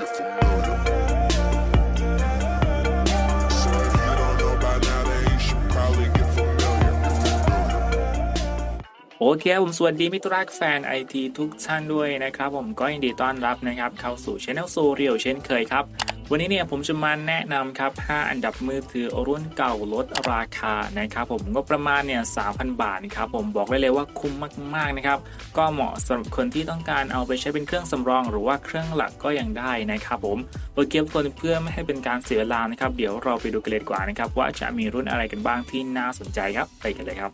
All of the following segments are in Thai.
โอเคผมสวัสดีมิตรรักแฟนไอทีทุกท่านด้วยนะครับ ผมก็ยินดีต้อนรับนะครับ เข้าสู่ช anel โซเรียลเช่นเคยครับ วันนี้เนี่ยผมจะมาแนะนำครับ 5 อันดับมือถือรุ่นเก่าลดราคานะครับผมก็ประมาณเนี่ย 3,000 บาทนะครับผมบอกได้เลยว่าคุ้มมากๆนะครับ ก็เหมาะสำหรับคนที่ต้องการเอาไปใช้เป็นเครื่องสำรอง หรือว่าเครื่องหลักก็ยังได้นะครับผมโอเคทุกคนเพื่อไม่ให้เป็นการเสียเวลานะครับ เดี๋ยวเราไปดูกันเลยดีกว่านะครับว่าจะมีรุ่นอะไรกันบ้างที่น่าสนใจครับไปกันเลยครับ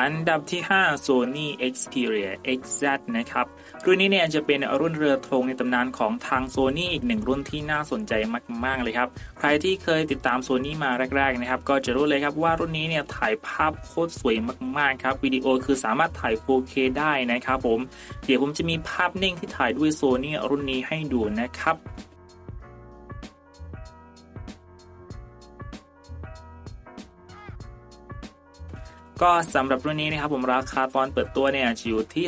อันดับที่ 5 Sony Xperia XZ นะครับ รุ่นนี้เนี่ยจะเป็นรุ่นเรือธงในตำนานของทาง Sony อีกหนึ่งรุ่นที่น่าสนใจมาก ๆ เลยครับ ใครที่เคยติดตาม Sony มาแรก ๆ นะครับ ก็จะรู้เลยครับว่ารุ่นนี้เนี่ยถ่ายภาพโคตรสวยมาก ๆ ครับ วิดีโอคือสามารถถ่าย 4K ได้นะครับผม เดี๋ยวผมจะมีภาพนิ่งที่ถ่ายด้วย Sony รุ่นนี้ให้ดูนะครับ ก็สำหรับรุ่นนี้นะครับผมราคาตอนเปิดตัวเนี่ยจะอยู่ที่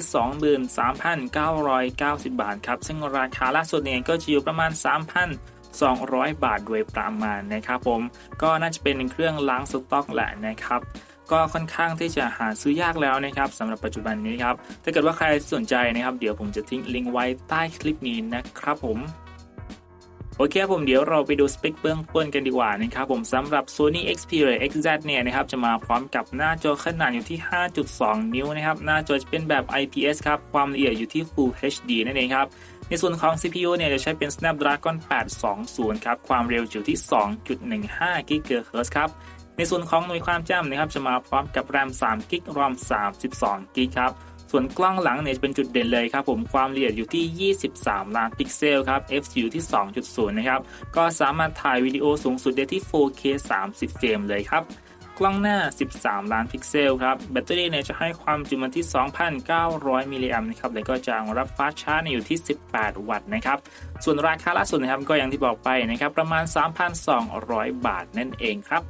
23,990 บาทครับซึ่งราคาล่าสุดเนี่ยก็จะอยู่ประมาณ 3,200 บาทโดยประมาณนะครับผมก็น่าจะเป็นเครื่องล้างสต็อกแหละนะครับก็ค่อนข้างที่จะหาซื้อยากแล้วนะครับสำหรับปัจจุบันนี้ครับถ้าเกิดว่าใครสนใจนะครับ เดี๋ยวผมจะทิ้งลิงก์ไว้ใต้คลิปนี้นะครับผม โอเคครับผมเดี๋ยวเราไปดูสเปคเบื้องต้นกันดีกว่านะครับผมสำหรับ Sony Xperia XZ เนี่ยนะครับจะมาพร้อมกับหน้าจอขนาดอยู่ที่ 5.2 นิ้วนะครับหน้าจอจะเป็นแบบ IPS ครับความละเอียดอยู่ที่ Full HD นั่นเองครับในส่วนของ CPU เนี่ยจะใช้เป็น Snapdragon 820 ครับ ความเร็วอยู่ที่ 2.15 GHz ครับ ในส่วนของหน่วยความจำนะครับจะมาพร้อมกับ RAM 3 g b ROM 32 g b ครับ ส่วนกล้องหลังเนี่ยจะเป็นจุดเด่นเลยครับผมความละเอียดอยู่ที่ 23 ล้านพิกเซลครับ f อยู่ที่ 2.0 นะครับ ก็สามารถถ่ายวิดีโอสูงสุดได้ที่ 4K 30 เฟรมเลยครับกล้องหน้า 13 ล้านพิกเซลครับ แบตเตอรี่เนี่ยจะให้ความจุมาที่ 2,900 มิลลิแอมป์นะครับ แล้วก็จะรองรับฟาสชาร์จอยู่ที่ 18 วัตต์นะครับ ส่วนราคาล่าสุดนะครับก็อย่างที่บอกไปนะครับ ประมาณ 3,200 บาทนั่นเองครับ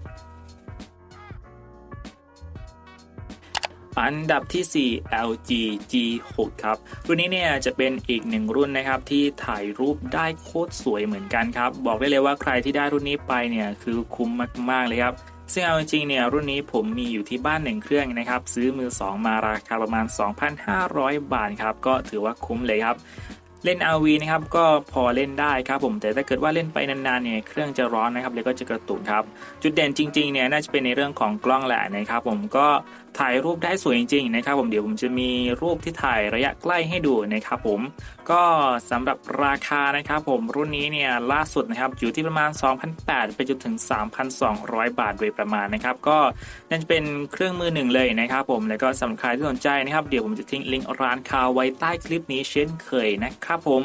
อันดับที่ 4 LG G6 ครับ รุ่นนี้เนี่ยจะเป็นอีกหนึ่งรุ่นนะครับที่ถ่ายรูปได้โคตรสวยเหมือนกันครับ บอกได้เลยว่าใครที่ได้รุ่นนี้ไปเนี่ยคือคุ้มมากๆเลยครับ ซึ่งเอาจริงๆเนี่ยรุ่นนี้ผมมีอยู่ที่บ้านหนึ่งเครื่องนะครับ ซื้อมือ 2 มาราคาประมาณ 2,500 บาทครับ ก็ถือว่าคุ้มเลยครับ เล่น RV นะครับก็พอเล่นได้ครับผมแต่ถ้าเกิดว่าเล่นไปนานๆเนี่ยเครื่องจะร้อนนะครับแล้วก็จะกระตุกครับ จุดเด่นจริงๆเนี่ยน่าจะเป็นในเรื่องของกล้องแหละนะครับผมก็ถ่ายรูปได้สวยจริงๆนะครับผมเดี๋ยวผมจะมีรูปที่ถ่ายระยะใกล้ให้ดูนะครับผม ก็สำหรับราคานะครับผมรุ่นนี้เนี่ยล่าสุดนะครับอยู่ที่ประมาณ 2,800 ไปจนถึง 3,200 บาทโดยประมาณนะครับ ก็นั่นจะเป็นเครื่องมือหนึ่งเลยนะครับผมแล้วก็สำหรับใครที่สนใจนะครับ เดี๋ยวผมจะทิ้งลิงก์ร้านค้าไว้ใต้คลิปนี้เช่นเคยนะครับผม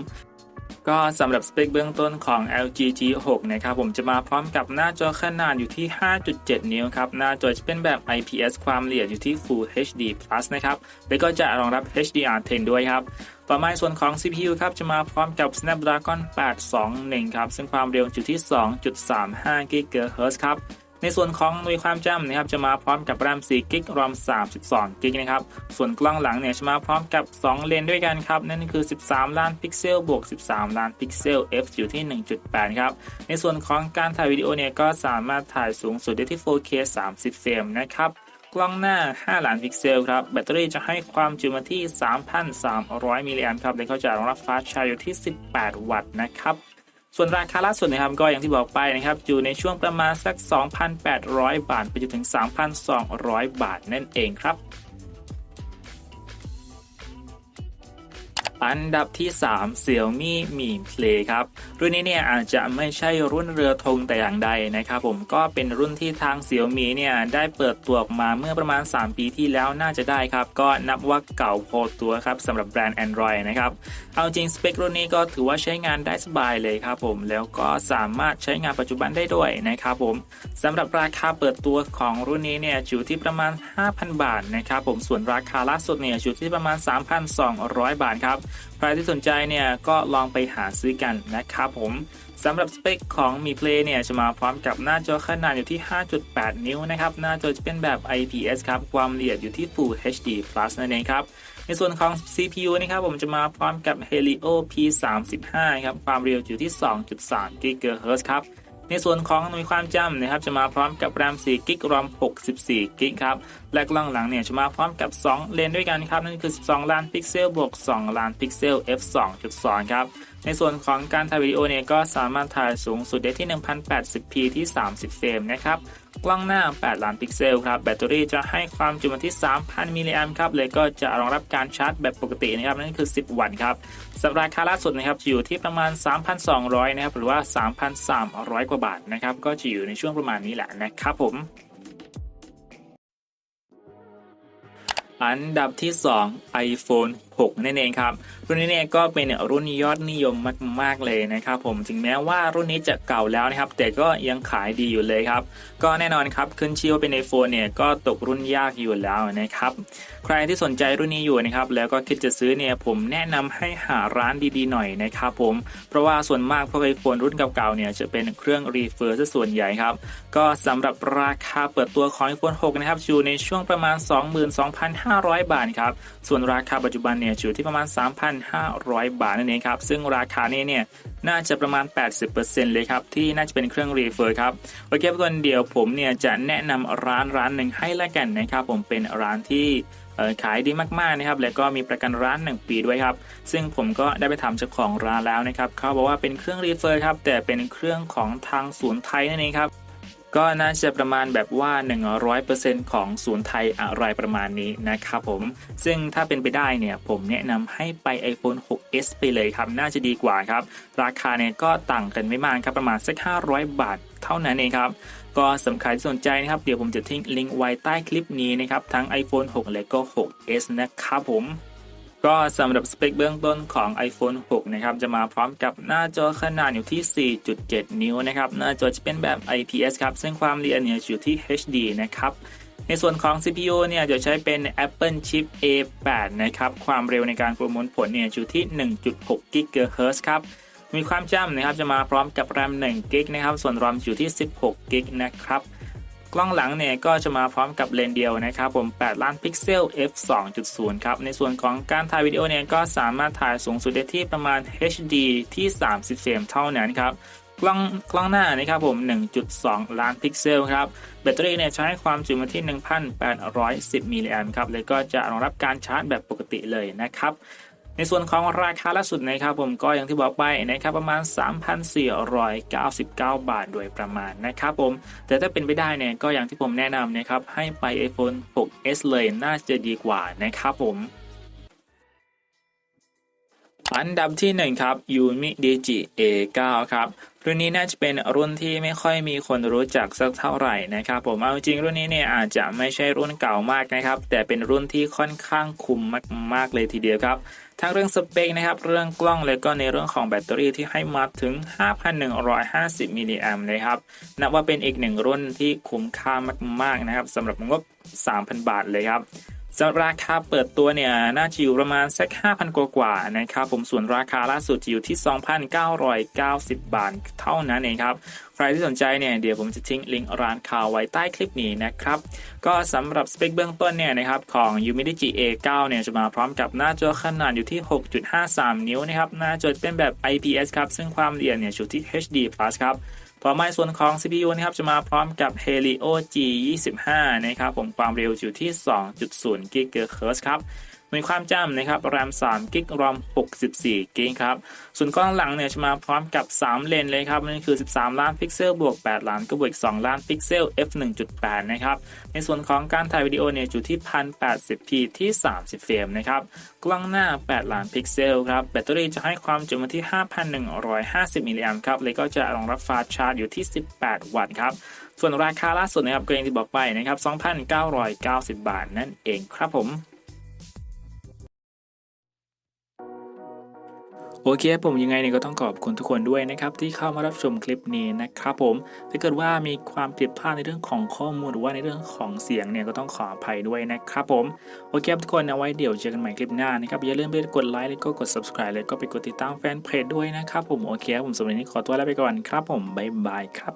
ก็สำหรับสเปคเบื้องต้นของ LG G6 นะครับผมจะมาพร้อมกับหน้าจอขนาดอยู่ที่ 5.7 นิ้วครับ หน้าจอจะเป็นแบบ IPS ความละเอียดอยู่ที่ Full HD Plus นะครับ แล้วก็จะรองรับ HDR10 ด้วยครับ ต่อมาส่วนของ CPU ครับจะมาพร้อมกับ Snapdragon 821 ครับ ซึ่งความเร็วอยู่ที่ 2.35 GHz ครับ ในส่วนของหน่วยความจำนะครับจะมาพร้อมกับ RAM 4 g b ROM 32 g b นะครับ ส่วนกล้องหลังเนี่ยจะมาพร้อมกับ 2 เลนด้วยกันครับ นั่นคือ 13 ล้านพิกเซลบวก 13 ล้านพิกเซล f อยู่ที่ 1.8 ครับ ในส่วนของการถ่ายวิดีโอเนี่ยก็สามารถถ่ายสูงสุดได้ที่ 4K 30 เฟรมนะครับ กล้องหน้า 5 ล้านพิกเซลครับ แบตเตอรี่จะให้ความจุมาที่ 3,300 มิลลิแอมป์ครับและเขาจะรองรับฟาสชาร์จอยู่ที่ 18 วัตต์นะครับ ส่วนราคาล่าสุดนะครับก็อย่างที่บอกไปนะครับ อยู่ในช่วงประมาณสัก 2,800 บาท ไปจนถึง 3,200 บาทนั่นเองครับ อันดับที่ 3 Xiaomi Mi Play ครับ รุ่นนี้เนี่ยอาจจะไม่ใช่รุ่นเรือธงแต่อย่างใดนะครับผมก็เป็นรุ่นที่ทาง Xiaomi เนี่ยได้เปิดตัวออกมาเมื่อประมาณ 3 ปีที่แล้วน่าจะได้ครับ ก็นับว่าเก่าพอตัวครับสำหรับแบรนด์ Android นะครับเอาจริงสเปครุ่นนี้ก็ถือว่าใช้งานได้สบายเลยครับผมแล้วก็สามารถใช้งานปัจจุบันได้ด้วยนะครับผมสำหรับราคาเปิดตัวของรุ่นนี้เนี่ยอยู่ที่ประมาณ 5,000 บาทนะครับผมส่วนราคาล่าสุดเนี่ยอยู่ที่ประมาณ 3,200 บาทครับใครที่สนใจเนี่ยก็ลองไปหาซื้อกันนะครับผมสำหรับสเปคของมี Play เนี่ยจะมาพร้อมกับหน้าจอขนาดอยู่ที่ 5.8 นิ้วนะครับ หน้าจอจะเป็นแบบ IPS ครับ ความละเอียดอยู่ที่ Full HD Plus นั่นเองครับ ในส่วนของ CPU นะครับผมจะมาพร้อมกับ Helio P35 ครับ ความเร็วอยู่ที่ 2.3 GHz ครับ ในส่วนของหน่วยความจำนะครับจะมาพร้อมกับ RAM 4 g ิกรอม64กิกครับและกล้องหลังเนี่ยจะมาพร้อมกับ 2 เลนด้วยกันครับนั่นคือ 12 ล้านพิกเซลบวก2ล้านพิกเซล f 2.2 ครับ ในส่วนของการถ่ายวิดีโอเนี่ยก็สามารถถ่ายสูงสุดได้ที่ 1080p ที่ 30 เฟรมนะครับ กล้องหน้า 8 ล้านพิกเซลครับ แบตเตอรี่จะให้ความจุมาที่ 3,000 มิลลิแอมป์ครับ เลยก็จะรองรับการชาร์จแบบปกตินะครับ นั่นคือ 10 วัตต์ครับสำหรับราคาล่าสุดนะครับจะอยู่ที่ประมาณ 3,200 นะครับ หรือว่า 3,300 กว่าบาทนะครับ ก็จะอยู่ในช่วงประมาณนี้แหละนะครับผมอันดับที่ 2 iPhone 6นั่นเองครับรุ่นนี้เนี่ยก็เป็นรุ่นยอดนิยมมาก ๆเลยนะครับผมถึงแม้ว่ารุ่นนี้จะเก่าแล้วนะครับ แต่ก็ยังขายดีอยู่เลยครับก็แน่นอนครับขึ้นชื่อว่าเป็น iPhone เนี่ยก็ตกรุ่นยากอยู่แล้วนะครับใครที่สนใจรุ่นนี้อยู่นะครับแล้วก็คิดจะซื้อเนี่ยผมแนะนำให้หาร้านดีๆหน่อยนะครับผมเพราะว่าส่วนมากพวกไอโฟนรุ่นเก่าๆเนี่ยจะเป็นเครื่องรีเฟอร์ซะส่วนใหญ่ครับก็สำหรับราคาเปิดตัวของ iPhone 6นะครับอยู่ในช่วงประมาณ 22,500 บาทครับส่วนราคาปัจจุบันเนี่ยอยู่ที่ประมาณ 3,500 บาทนั่นเองครับ ซึ่งราคานี้เนี่ยน่าจะประมาณ 80%เลยครับ ที่น่าจะเป็นเครื่องรีเฟอร์ครับ โอเคทุกคนเดียวผมเนี่ยจะแนะนำร้านร้านหนึ่งให้ละกันนะครับผมเป็นร้านที่ขายดีมากๆนะครับ แล้วก็มีประกันร้าน 1 ปีด้วยครับ ซึ่งผมก็ได้ไปถามเจ้าของร้านแล้วนะครับ เขาบอกว่าเป็นเครื่องรีเฟอร์ครับ แต่เป็นเครื่องของทางศูนย์ไทยนั่นเองครับ ก็น่าจะประมาณแบบว่า 100%ของศูนย์ไทยอะไรประมาณนี้นะครับผม ซึ่งถ้าเป็นไปได้เนี่ย ผมแนะนำให้ไป iPhone 6s ไปเลยครับ น่าจะดีกว่าครับ ราคาเนี่ยก็ต่างกันไม่มากครับ ประมาณสัก 500 บาทเท่านั้นเองครับ ก็สำคัญสนใจนะครับ เดี๋ยวผมจะทิ้งลิงก์ไว้ใต้คลิปนี้นะครับ ทั้ง iPhone 6 และก็ 6s นะครับผม ก็สำหรับสเปคเบื้องต้นของ iPhone 6 นะครับ จะมาพร้อมกับหน้าจอขนาดอยู่ที่ 4.7 นิ้วนะครับ หน้าจอจะเป็นแบบ IPS ครับ ซึ่งความละเอียดเนี่ยอยู่ที่ HD นะครับ ในส่วนของ CPU เนี่ยจะใช้เป็น Apple Chip A8 นะครับ ความเร็วในการประมวลผลเนี่ยอยู่ที่ 1.6 GHz ครับ มีความจำนะครับจะมาพร้อมกับ RAM 1 g b นะครับ ส่วน ROM อยู่ที่ 16 g b นะครับ กล้องหลังเนี่ยก็จะมาพร้อมกับเลนเดียวนะครับผม 8 ล้านพิกเซล f 2.0 ครับ ในส่วนของการถ่ายวิดีโอเนี่ยก็สามารถถ่ายสูงสุดได้ที่ประมาณ HD ที่ 30เฟรมเท่านั้นครับกล้องกล้องหน้านะครับผม 1.2 ล้านพิกเซลครับ แบตเตอรี่เนี่ยใช้ความจุมาที่ 1,810 มิลลิแอมป์ครับแล้วก็จะรองรับการชาร์จแบบปกติเลยนะครับ ในส่วนของราคาล่าสุดนะครับผมก็อย่างที่บอกไปนะครับประมาณ 3,499 บาทโดยประมาณนะครับผม แต่ถ้าเป็นไปได้เนี่ยก็อย่างที่ผมแนะนำนะครับให้ไป iPhone 6s เลยน่าจะดีกว่านะครับผม อันดับที่1ครับ Umi Digi A9 ครับรุ่นนี้น่าจะเป็นรุ่นที่ไม่ค่อยมีคนรู้จักสักเท่าไหร่นะครับผมเอาจริงรุ่นนี้เนี่ยอาจจะไม่ใช่รุ่นเก่ามากนะครับ แต่เป็นรุ่นที่ค่อนข้างคุมมากๆเลยทีเดียวครับทั้งเรื่องสเปคนะครับเรื่องกล้องแล้วก็ในเรื่องของแบตเตอรี่ที่ให้มาถึง 5,150 มิลลิแอมป์นะครับนับว่าเป็นอีกหนึ่งรุ่นที่คุ้มค่ามากๆนะครับสำหรับงบ 3,000 บาทเลยครับ สำหรับราคาเปิดตัวเนี่ยน่าจะอยู่ประมาณสัก 5,000 กว่ากว่านะครับผมส่วนราคาล่าสุดจะอยู่ที่ 2,990 บาทเท่านั้นเองครับใครที่สนใจเนี่ยเดี๋ยวผมจะทิ้งลิงก์ร้านข่าวไว้ใต้คลิปนี้นะครับ ก็สำหรับสเปคเบื้องต้นเนี่ยนะครับของ Umidigi A9 เนี่ยจะมาพร้อมกับหน้าจอขนาดอยู่ที่ 6.53 นิ้วนะครับ หน้าจอเป็นแบบ IPS ครับ ซึ่งความละเอียดเนี่ยอยู่ที่ HD+ ครับต่อมาส่วนของ CPU นะครับจะมาพร้อมกับ Helio G25 นะครับผมความเร็วอยู่ที่ 2.0 GHz ครับ มีความจำนะครับ RAM 3 g b ROM 64 g b ครับส่วนกล้องหลังเนี่ยจะมาพร้อมกับ 3 เลนเลยครับนั่นคือ 13 ล้านพิกเซลบวก 8 ล้านก็บวก 2 ล้านพิกเซล f 1.8นะครับในส่วนของการถ่ายวิดีโอเนี่ยอยู่ที่ 1080p ที่ 30 เฟรมนะครับกล้องหน้า 8 ล้านพิกเซลครับแบตเตอรี่จะให้ความจุมาที่ 5,150 มิลลิแอมป์ครับเลยก็จะรองรับฟาสชาร์จอยู่ที่ 18 วัตต์ครับส่วนราคาล่าสุดนะครับก็อย่างที่บอกไปนะครับ 2,990 บาทนั่นเองครับผม โอเคผมยังไงเนี่ยก็ต้องขอบคุณทุกคนด้วยนะครับที่เข้ามารับชมคลิปนี้นะครับผมถ้าเกิดว่ามีความผิดพลาดในเรื่องของข้อมูลหรือว่าในเรื่องของเสียงเนี่ยก็ต้องขออภัยด้วยนะครับผมโอเคทุกคนเอาไว้เดี๋ยวเจอกันใหม่คลิปหน้านะครับอย่าลืมไปกดไลค์แล้วก็กด subscribe แล้วก็ไปกดติดตามแฟนเพจด้วยนะครับผมโอเคผมสำหรับวันนี้ขอตัวลาไปก่อนครับผมบ๊ายบายครับ